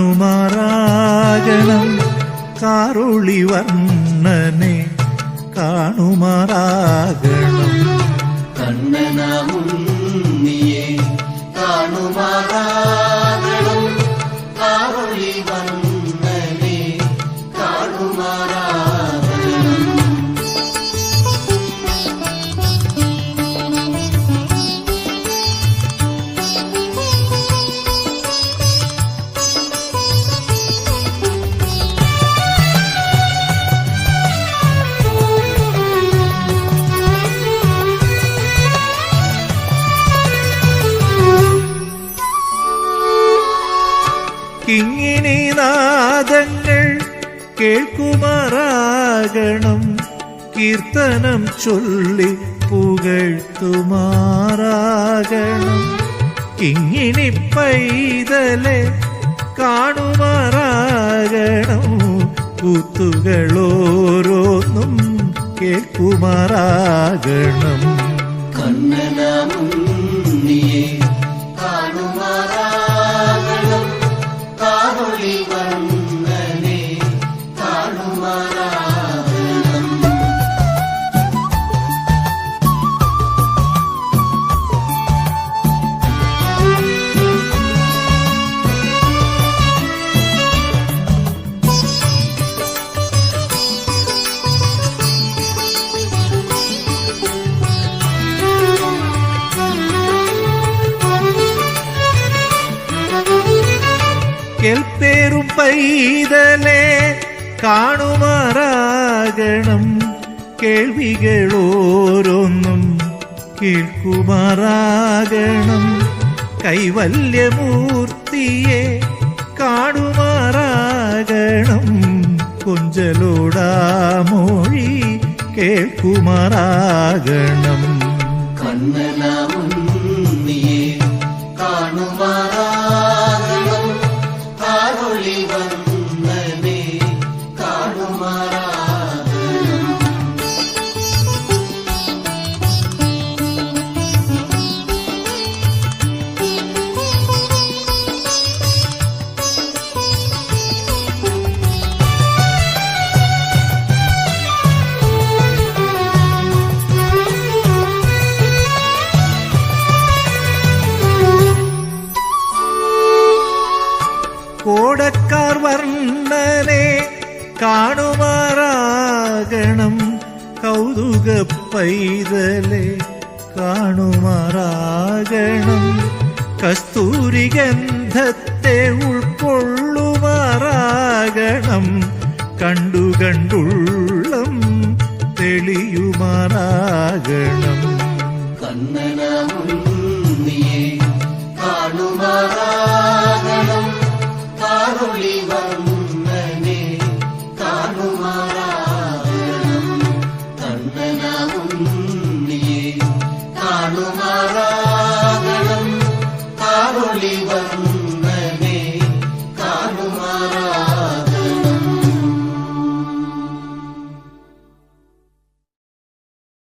കാണുമാറാകണം കാറൊളി വർണ്ണനെ കാണുമാറാകണം കാണുമാറാകണം കാറൊളി വർണ്ണ ഇങ്ങിനി നാദങ്ങൾ കേൾക്കുമാറാകണം കീർത്തനം ചൊല്ലി പുകഴ്ത്തുമാറാകണം ഇങ്ങിനി പൈതലെ കാണുമാറാകണം കൂത്തുകളോരോന്നും കേൾക്കുമാറാകണം കണ്ണനാമം ஒளி வரும் കേൾപ്പേറും പൈതലേ കാണുമാറാകണം കേൾവികളോരൊന്നും കേൾക്കുമാറാകണം കൈവല്യമൂർത്തിയെ കാണുമാറാകണം കൊഞ്ചലോടാ മൊഴി കേൾക്കുമാറാകണം ஓடக்கார் வர்ணனே காணுமாராகணம் கௌதுக பைதலே காணுமாராகணம் கஸ்தூரி கந்தத்தை ഉൾക്കൊള്ളുമാറാകണം கண்டு கண்டுள்ளம் തെളിയുമാറാകണം காணொளி வருமுன்னே காணுமாராதனம் தன்னனாகும் நீ காணுமாரா